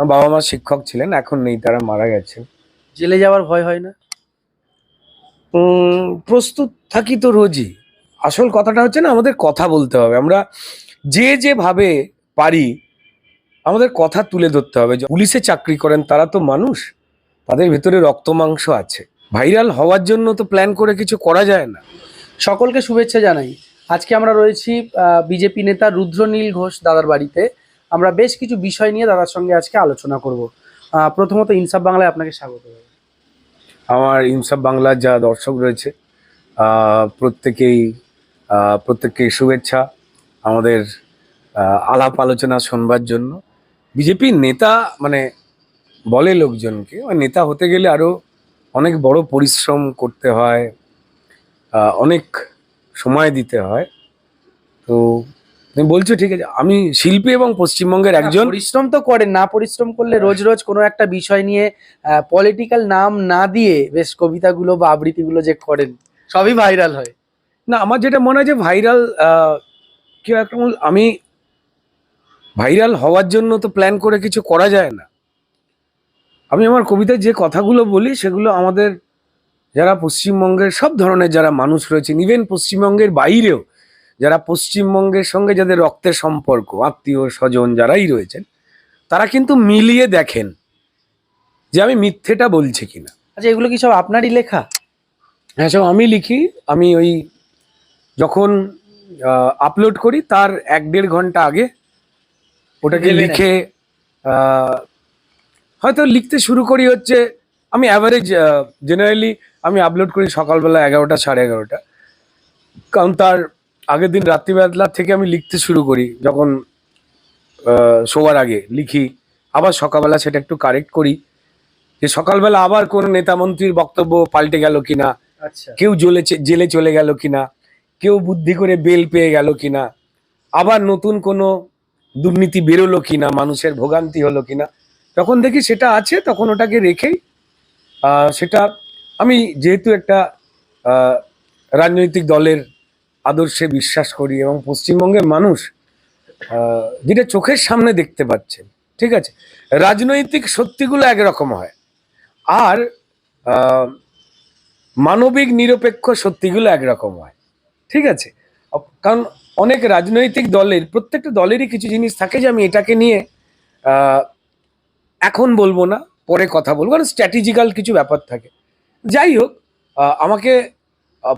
আমার বাবা মা শিক্ষক ছিলেন এখন নেই তারা মারা গেছেন জেলে যাওয়ার ভয় হয় না? প্রস্তুত থাকি তো রোজই। আসল কথাটা হচ্ছে না আমাদের কথা বলতে হবে। আমরা যে যেভাবে পারি আমাদের কথা তুলে ধরতে হবে। যে পুলিশে চাকরি করেন তারা তো মানুষ তাদের ভেতরে রক্ত মাংস আছে। ভাইরাল হওয়ার জন্য তো প্ল্যান করে কিছু করা যায় না। সকলকে শুভেচ্ছা জানাই। আজকে আমরা রয়েছি বিজেপি নেতা রুদ্রনীল ঘোষ দাদার বাড়িতে। আমরা বেশ কিছু বিষয় নিয়ে দাদার সঙ্গে আজকে আলোচনা করব। প্রথমত ইনসাফ বাংলায় আপনাকে স্বাগত। আমার ইনসাফ বাংলার যা দর্শক রয়েছে প্রত্যেকেই আহ, প্রত্যেককেই শুভেচ্ছা। আমাদের আলাপ আলোচনা শোনবার জন্য। বিজেপির নেতা মানে বলে লোকজনকে আর নেতা হতে গেলে আরও অনেক বড় পরিশ্রম করতে হয় অনেক সময় দিতে হয়। তো তুমি বলছো ঠিক আছে। আমি শিল্পী এবং পশ্চিমবঙ্গের একজন। পরিশ্রম তো করেন না পরিশ্রম করলে রোজ রোজ কোনো একটা বিষয় নিয়ে পলিটিক্যাল নাম না দিয়ে বেশ কবিতাগুলো বা আবৃত্তিগুলো যে করেন সবই ভাইরাল হয়। না আমার যেটা মনে হয় যে ভাইরাল কি একটা আমি ভাইরাল হওয়ার জন্য তো প্ল্যান করে কিছু করা যায় না। আমি আমার কবিতায় যে কথাগুলো বলি সেগুলো আমাদের যারা পশ্চিমবঙ্গের সব ধরনের যারা মানুষ রয়েছেন ইভেন পশ্চিমবঙ্গের বাইরেও যারা পশ্চিমবঙ্গের সঙ্গে যাদের রক্তের সম্পর্ক আত্মীয় স্বজন যারাই রয়েছেন তারা কিন্তু মিলিয়ে দেখেন যে আমি মিথ্যেটা বলছি কিনা। আচ্ছা এগুলো কি সব আপনারই লেখা? হ্যাঁ সব আমি লিখি। আমি ওই যখন আপলোড করি তার এক দেড় ঘণ্টা আগে ওটাকে লিখে হয়তো লিখতে শুরু করি হচ্ছে আমি অ্যাভারেজ জেনারেলি আমি আপলোড করি সকালবেলা এগারোটা সাড়ে এগারোটা। কারণ তার আগের দিন রাত্রিবেলা থেকে আমি লিখতে শুরু করি যখন শোয়ার আগে লিখি। আবার সকালবেলা সেটা একটু কারেক্ট করি। যে সকালবেলা আবার কোন নেতা মন্ত্রীর বক্তব্য পাল্টে গেল কিনা আচ্ছা। কেউ জেলে জেলে চলে গেল কিনা কেউ বুদ্ধি করে বেল পেয়ে গেল কিনা আবার নতুন কোনো দুর্নীতি বেরোলো কিনা মানুষের ভোগান্তি হলো কিনা তখন দেখি সেটা আছে তখন ওটাকে রেখেই সেটা আমি যেহেতু একটা রাজনৈতিক দলের আদর্শে বিশ্বাস করি এবং পশ্চিমবঙ্গের মানুষ যেটা চোখের সামনে দেখতে পাচ্ছেন, ঠিক আছে? রাজনৈতিক সত্যিগুলো একরকম হয়। আর মানবিক নিরপেক্ষ সত্যিগুলো একরকম হয়, ঠিক আছে? কারণ অনেক রাজনৈতিক দলের, প্রত্যেকটা দলেরই কিছু জিনিস থাকে যে আমি এটাকে নিয়ে এখন বলব না, পরে কথা বলব, কারণ স্ট্র্যাটেজিক্যাল কিছু ব্যাপার থাকে। যাই হোক আমাকে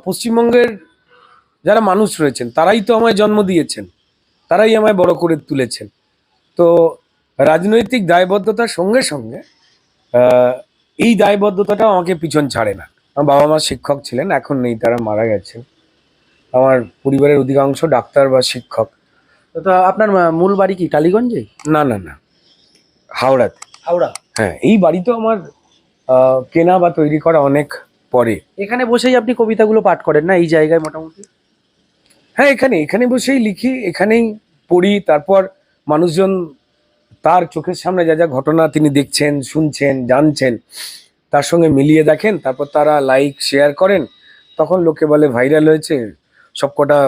পশ্চিমবঙ্গের যারা মানুষ রয়েছেন তারাই তো আমায় জন্ম দিয়েছেন তারাই আমায় বড় করে তুলেছেন। তো রাজনৈতিক দায়বদ্ধতার সঙ্গে সঙ্গে এই দায়বদ্ধতাটা আমাকে পিছন ছাড়ে না। আমার বাবা মা শিক্ষক ছিলেন এখন নেই তারা মারা গেছেন। আমার পরিবারের অধিকাংশ ডাক্তার বা শিক্ষক। তো আপনার মূল বাড়ি কি টালিগঞ্জে না না না হাওড়াতে। হাওড়া? হ্যাঁ এই বাড়ি তো আমার কেনা বা তৈরি করা অনেক পরে। এখানে বসেই আপনি কবিতাগুলো পাঠ করেন না? এই জায়গায় মোটামুটি? হ্যাঁ এখানে এখানে বসেই লিখি, এখানেই পড়ি, তারপর মানুষজন তার চোখের সামনে যা যা ঘটনা তিনি দেখছেন, শুনছেন, জানছেন, তার সঙ্গে মিলিয়ে দেখেন, তারপর তারা লাইক শেয়ার করেন, তখন লোকে বলে ভাইরাল হয়েছে, সবকটা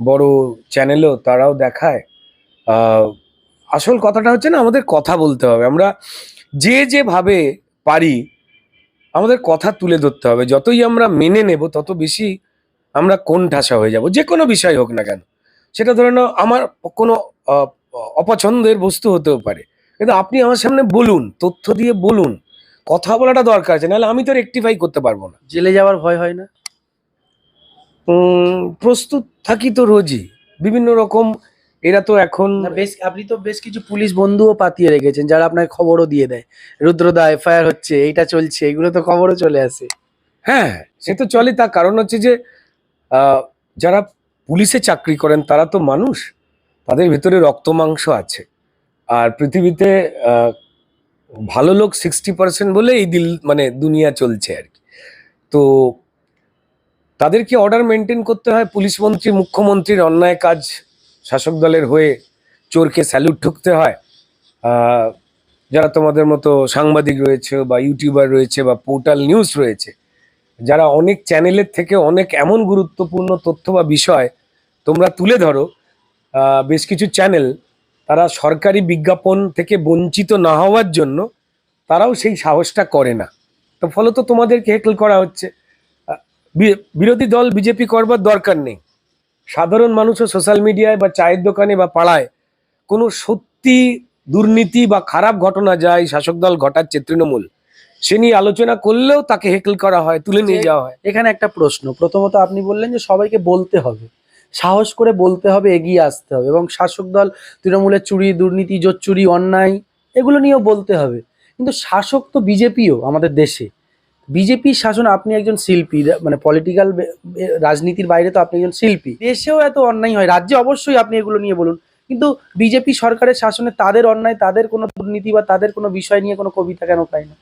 বড় চ্যানেলও তারাও দেখায়। আসল কথাটা হচ্ছে না, আমাদের কথা বলতে হবে, আমরা যে যেভাবে পারি, আমাদের কথা তুলে ধরতে হবে। যতই আমরা মেনে নেব, তত বেশি আমরা কোন ঠাসা হয়ে যাব যে কোনো বিষয় হোক না কেন। সেটা ধরে নাও আমার কোনো অপছন্দের বস্তু হতেও পারে। কিন্তু আপনি আমার সামনে বলুন তথ্য দিয়ে বলুন কথা বলাটা দরকার আছে নাহলে আমি তো রেকটিফাই করতে পারব না। জেলে যাওয়ার ভয় হয় না? প্রস্তুত থাকি তো রোজই। বিভিন্ন রকম এরা তো এখন বেশ আপনি তো বেশ কিছু পুলিশ বন্ধুও পাতিয়ে রেখেছেন যারা আপনাকে খবরও দিয়ে দেয়। রুদ্রদা এফআইআর হচ্ছে এইটা চলছে এগুলো তো খবরও চলে আসে। হ্যাঁ সে তো চলে তার কারণ হচ্ছে যে যারা পুলিশে চাকরি করেন, তারা তো মানুষ। তাদের ভেতরে রক্ত মাংস আছে। আর পৃথিবীতে ভালো লোক সিক্সটি পার্সেন্ট বলে এই দিল মানে দুনিয়া চলছে আর কি। তো তাদেরকে অর্ডার মেনটেন করতে হয়। পুলিশ মন্ত্রী, মুখ্যমন্ত্রীর অন্যায় কাজ শাসক দলের হয়ে চোরকে স্যালুট ঠুকতে হয়। যারা তোমাদের মতো সাংবাদিক রয়েছে বা ইউটিউবার রয়েছে বা পোর্টাল নিউজ রয়েছে যারা অনেক চ্যানেলের থেকে অনেক এমন গুরুত্বপূর্ণ তথ্য বা বিষয় তোমরা তুলে ধরো বেশ কিছু চ্যানেল তারা সরকারি বিজ্ঞাপন থেকে বঞ্চিত না হওয়ার জন্য তারাও সেই সাহসটা করে না। তো ফলত তোমাদেরকে হেকল করা হচ্ছে। বিরোধী দল বিজেপি করবার দরকার নেই। সাধারণ মানুষও সোশ্যাল মিডিয়ায় বা চায়ের দোকানে বা পাড়ায় কোনো সত্যি দুর্নীতি বা খারাপ ঘটনা যায় শাসক দল ঘটাচ্ছে তৃণমূল। সে নিয়ে আলোচনা করলেও তাকে হেকল করা হয় তুলে নিয়ে যাওয়া হয়। এখানে একটা প্রশ্ন প্রথমত আপনি বললেন যে সবাইকে বলতে হবে সাহস করে বলতে হবে এগিয়ে আসতে হবে এবং শাসক দল তৃণমূলের চুরি দুর্নীতি জোর চুরি অন্যায় এগুলো নিয়েও বলতে হবে। কিন্তু শাসক তো বিজেপিও আমাদের দেশে। বিজেপি শাসন আপনি একজন শিল্পী মানে পলিটিক্যাল রাজনীতির বাইরে তো আপনি একজন শিল্পী। দেশেও এত অন্যায় হয় রাজ্যে অবশ্যই আপনি এগুলো নিয়ে বলুন। কিন্তু বিজেপি সরকারের শাসনে তাদের অন্যায় তাদের কোনো দুর্নীতি বা তাদের কোনো বিষয় নিয়ে কোনো কবিতা কেন পাই না?